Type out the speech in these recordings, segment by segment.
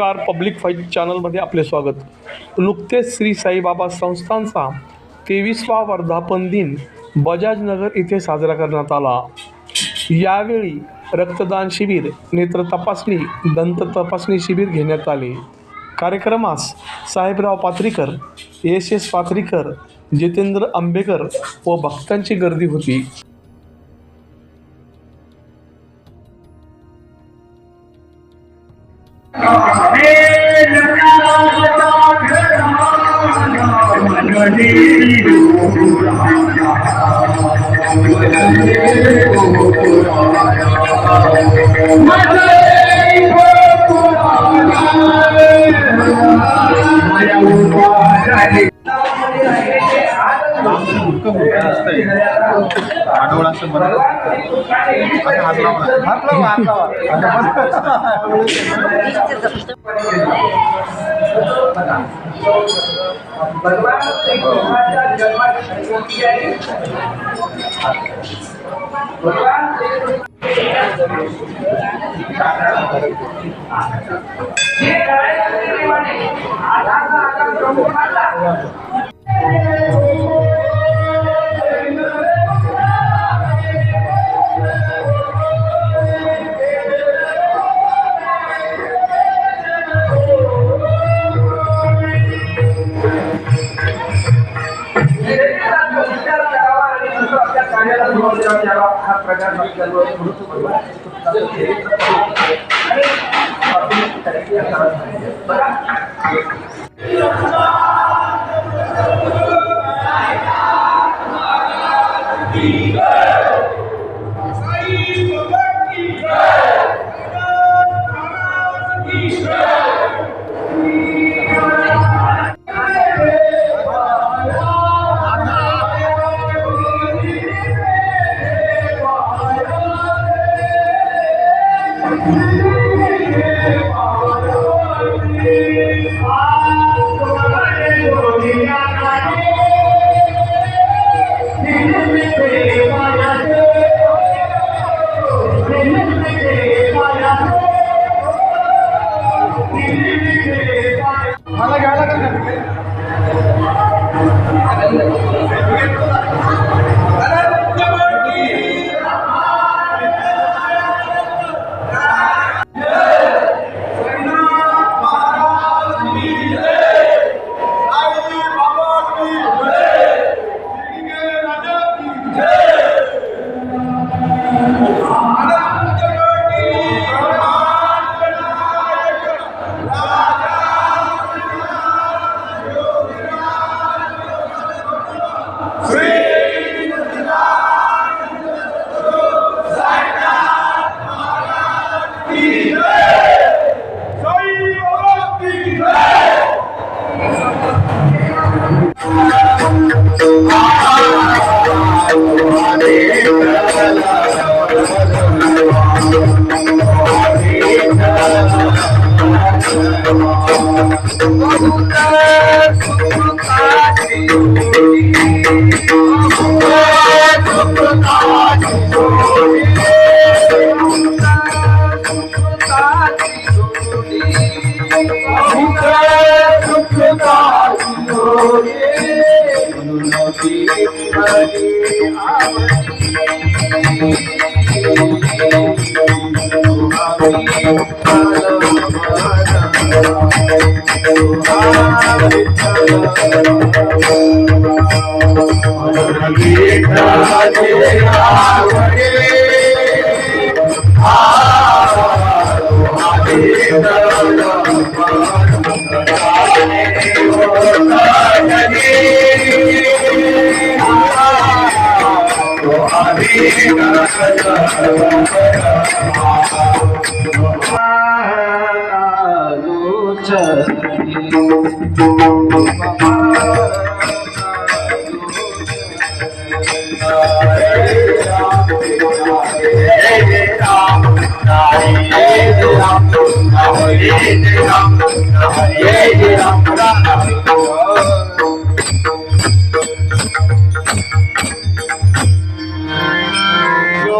नमस्कार. Public fight चॅनलमध्ये आपले स्वागत. नुकतेच श्री साईबाबा संस्थांचा तेवीसवा वर्धापन दिन बजाजनगर इथे साजरा करण्यात आला. यावेळी रक्तदान शिबिर नेत्र तपासणी दंत तपासणी शिबिर घेण्यात आले. कार्यक्रमास साहेबराव पात्रीकर एस एस पात्रीकर जितेंद्र आंबेकर व भक्तांची गर्दी होती. Hãy subscribe आठवडा असं बरं आता हात लावा. भगवान श्रीकृष्णाच्या जन्माची स्मृती आहे भगवान आपल्या कार्याला सुरुवात द्यावा हा प्रकार आपल्याला आणि आपण Hare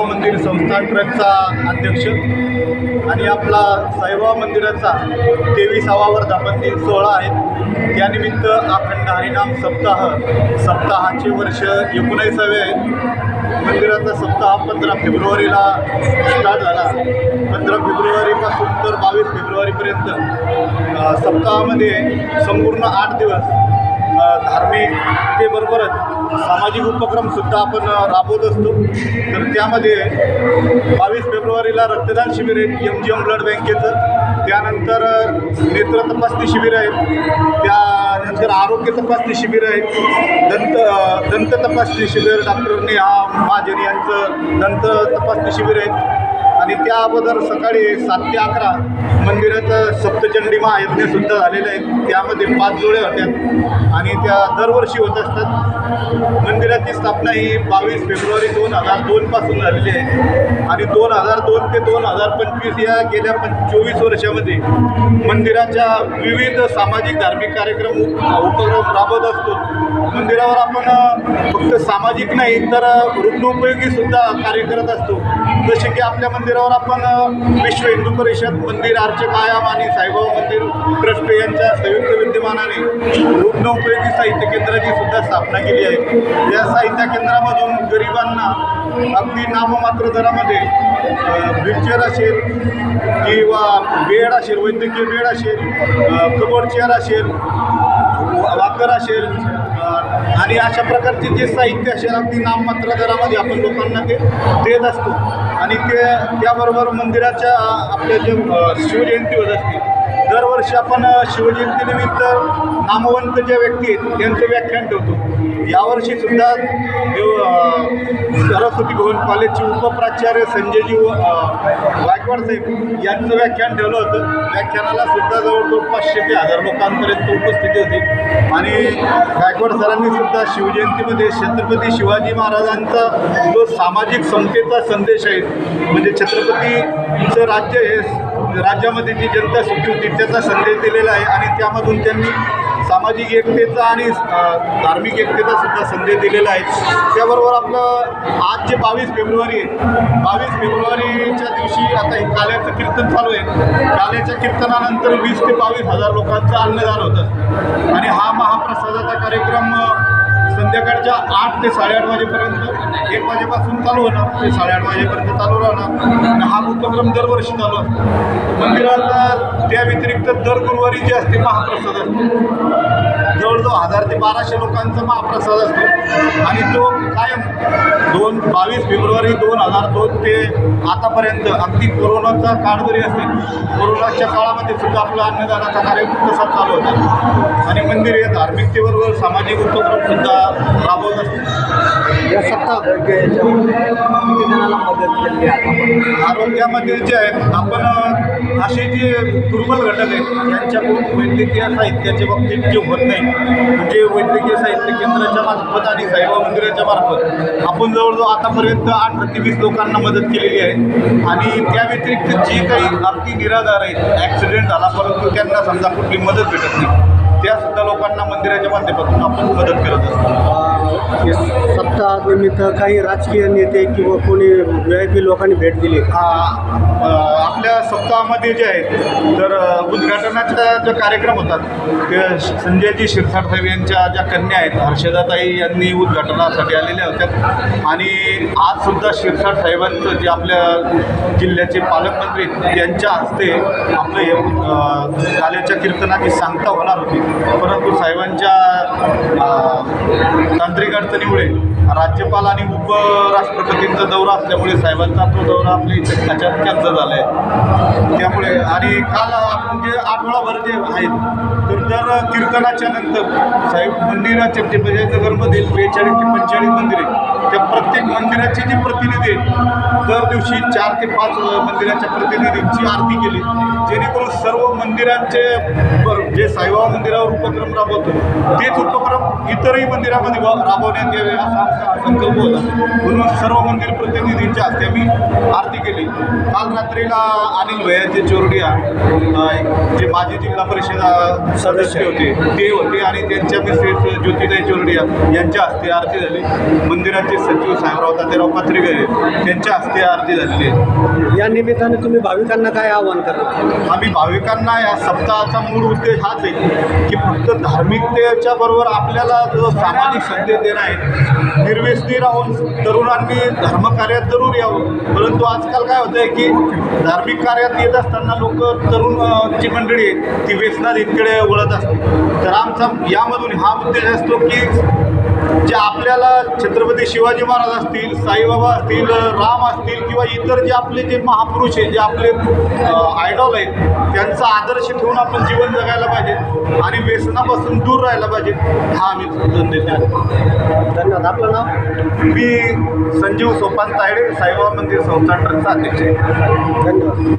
मंदिर संस्था ट्रकचा ट्रस्टचा अध्यक्ष आणि आपला साईबाबा मंदिराचा तेविसावा वर्धापन दिन सोहळा आहे. त्यानिमित्त अखंड हरिनाम सप्ताह सप्ताहाचे वर्ष एकोणीसावे आहे. मंदिराचा सप्ताह पंधरा फेब्रुवारीला स्टार्ट झाला. पंधरा फेब्रुवारीपासून तर बावीस फेब्रुवारीपर्यंत सप्ताहामध्ये संपूर्ण आठ दिवस अ, धार्मिकतेबरोबरच सामाजिक उपक्रमसुद्धा आपण राबवत असतो. तर त्यामध्ये बावीस फेब्रुवारीला रक्तदान शिबिर आहे एम जी एम ब्लड बँकेचं. त्यानंतर नेत्र तपासणी शिबिर आहे. त्यानंतर आरोग्य तपासणी शिबिर आहे. दंत दंत तपासणी शिबिर डॉक्टर नेहा महाजन यांचं दंत तपासणी शिबिर आहे. आणि त्या अगोदर सकाळी सात ते अकरा मंदिरात सप्तचंडी महायज्ञसुद्धा झालेले आहेत त्यामध्ये पाच जोड्या होत्या. आणि त्या दरवर्षी होत असतात. मंदिराची स्थापना ही बावीस फेब्रुवारी दोन हजार दोनपासून झालेली आहे. आणि दोन हजार दोन ते दोन हजार पंचवीस या गेल्या पण चोवीस वर्षामध्ये मंदिराच्या विविध सामाजिक धार्मिक कार्यक्रम उपक्रम राबवत असतो. मंदिरावर आपण फक्त सामाजिक नाही तर अ, रुग्णोपयोगी सुद्धा कार्य करत असतो. जसे की आपल्या मंदिरावर आपण विश्व हिंदू परिषद मंदिर अर्चक आयाम आणि साईबाबा मंदिर ट्रस्ट यांच्या संयुक्त विद्यमानाने रुग्ण उपयोगी साहित्य केंद्राची सुद्धा स्थापना केली आहे. या साहित्य केंद्रामधून गरिबांना अगदी नाममात्र दरामध्ये व्हीलचेअर असेल किंवा बेड असेल वैद्यकीय बेड असेल कबोर्ड चेअर असेल वाकर असेल आणि अशा प्रकारचे जे साहित्य असेल अगदी नाममात्र दरामध्ये आपण लोकांना ते देत असतो. आणि ते त्याबरोबर मंदिराच्या आपल्या जे शिवजयंती होत असते दरवर्षी आपण शिवजयंतीनिमित्त नामवंत ज्या व्यक्ती आहेत त्यांचं व्याख्यान ठेवतो. यावर्षी सुद्धा देव सरस्वती भवन कॉलेजचे उपप्राचार्य संजयजी अ, गायकवाड साहेब यांचं व्याख्यान ठेवलं होतं. व्याख्यानाला सुद्धा जवळजवळ पाचशे ते हजार लोकांपर्यंत उपस्थिती होती. आणि गायकवाड सरांनी सुद्धा शिवजयंतीमध्ये छत्रपती शिवाजी महाराजांचा जो सामाजिक समतेचा संदेश आहे म्हणजे छत्रपतीचं राज्य हे राज्यामध्ये जी जनता सुखी होती त्याचा संदेश दिलेला आहे आणि त्यामधून त्यांनी सामाजिक एकतेचा आणि धार्मिक एकतेचा सुद्धा संदेश दिलेला आहे. त्याबरोबर आपलं आज जे बावीस फेब्रुवारी आहे बावीस फेब्रुवारीच्या दिवशी आता हे काल्याचं कीर्तन चालू आहे. काल्याच्या कीर्तनानंतर वीस ते बावीस हजार लोकांचं अन्नदान होतं. आणि हा महाप्रसादाचा कार्यक्रम संध्याकाळच्या आठ ते साडेआठ वाजेपर्यंत एक वाजेपासून चालू होणार ते साडेआठ वाजेपर्यंत चालू राहणार. आणि हा उपक्रम दरवर्षी चालू असतो. मंदिराला त्या व्यतिरिक्त दर गुरुवारी जे असते महाप्रसाद असतो. जवळजवळ हजार ते बाराशे लोकांचा महाप्रसाद असतो. आणि तो कायम दोन बावीस फेब्रुवारी दोन हजार दोन ते आतापर्यंत अगदी कोरोनाचा काळ जरी असेल कोरोनाच्या काळामध्ये सुद्धा आपला अन्नदानाचा कार्यक्रम तसा चालू होता. आणि मंदिर हे धार्मिकतेबरोबर सामाजिक उपक्रम सुद्धा राबवत असते या सत्ता मदत केली आहे आरोग्यामध्ये जे आहेत आपण असे जे दुर्बल घटक आहेत त्यांच्याकडून वैद्यकीय साहित्याच्या बाबतीत जे होत नाही म्हणजे वैद्यकीय साहित्य केंद्राच्या मार्फत आणि साईबाबा मंदिराच्या मार्फत आपण जवळजवळ आतापर्यंत आठ ते वीस लोकांना मदत केलेली आहे. आणि त्या व्यतिरिक्त जे काही अगदी निराधार आहेत ॲक्सिडेंट झाला परंतु त्यांना समजा कुठली मदत भेटत नाही. त्या सुद्धा लोकांना मंदिराच्या माध्यमातून आपण मदत करत असतो. सप्ताहानिमित्त काही राजकीय नेते किंवा कोणी व्ही आय पी लोकांनी भेट दिली. आपल्या सप्ताहामध्ये जे आहेत तर उद्घाटनाचा जो कार्यक्रम होतात ते संजयजी शिरसाट साहेब यांच्या ज्या कन्या आहेत हर्षदाताई यांनी उद्घाटनासाठी आलेल्या होत्या. आणि आज सुद्धा शिरसाट साहेबांचं जे आपल्या जिल्ह्याचे पालकमंत्री त्यांच्या हस्ते आपलं हे कीर्तनाची सांगता होणार होती. परंतु साहेबांच्या तांत्रिक अडचणीमुळे राज्यपाल आणि उपराष्ट्रपतींचा दौरा असल्यामुळे साहेबांचा तो दौरा आपल्या इथे त्याच्यात कॅन्सल झाला आहे त्यामुळे आणि काल आपण जे आठवडाभर जे आहेत तर तर कीर्तनाच्या नंतर साहेब मंदिराचे जे म्हणजे विजयनगरमधील म्हणजे बेचाळीस ते पंचेचाळीस मंदिर त्या प्रत्येक मंदिराचे जे प्रतिनिधी आहेत दर दिवशी चार ते पाच मंदिराच्या प्रतिनिधींची आरती केली. जेणेकरून सर्व मंदिरांचे जे साईबाबा मंदिरावर उपक्रम राबवतो तेच उपक्रम इतरही मंदिरामध्ये राबवण्यात यावे असा आमचा संकल्प होता. म्हणून सर्व मंदिर प्रतिनिधींच्या हस्ते आम्ही आरती केली. काल रात्रीला अनिल भैयाचे चोरडिया जे माजी जिल्हा परिषद सदस्य होते ते होते आणि त्यांच्या मिसेस ज्योतिताई चोरडिया यांच्या हस्ते आरती झाली. मंदिराचे सचिव साहेबराव तातेराव पत्रिके त्यांच्या हस्ते आरती झालेली आहे. या निमित्ताने तुम्ही भाविकांना काय आवाहन करणार? आम्ही भाविकांना या सप्ताहाचा मूळ उद्देश हाच आहे की फक्त धार्मिकतेच्या बरोबर आपल्याला जो सामाजिक संदेश देणं आहे निर्व्यसनी राहून तरुणांनी धर्मकार्यात जरूर यावं. परंतु आजकाल काय होतं आहे की धार्मिक कार्यात येत असताना लोक तरुण जी मंडळी आहे ती व्यसनाधीनकडे वळत असते तर आमचा यामधून हा उद्देश असतो की जे आपल्याला छत्रपती शिवाजी महाराज असतील साईबाबा असतील राम असतील किंवा इतर जे आपले जे महापुरुष आहेत जे आपले आयडॉल आहेत त्यांचा आदर्श ठेवून आपण जीवन जगायला पाहिजे आणि व्यसनापासून दूर राहायला पाहिजे हा आम्ही संदेश देतो. धन्यवाद. आपलं नाव? मी संजीव सोपान तायडे साईबाबा मंदिर संस्थान ट्रस्टचा अध्यक्ष आहे. धन्यवाद.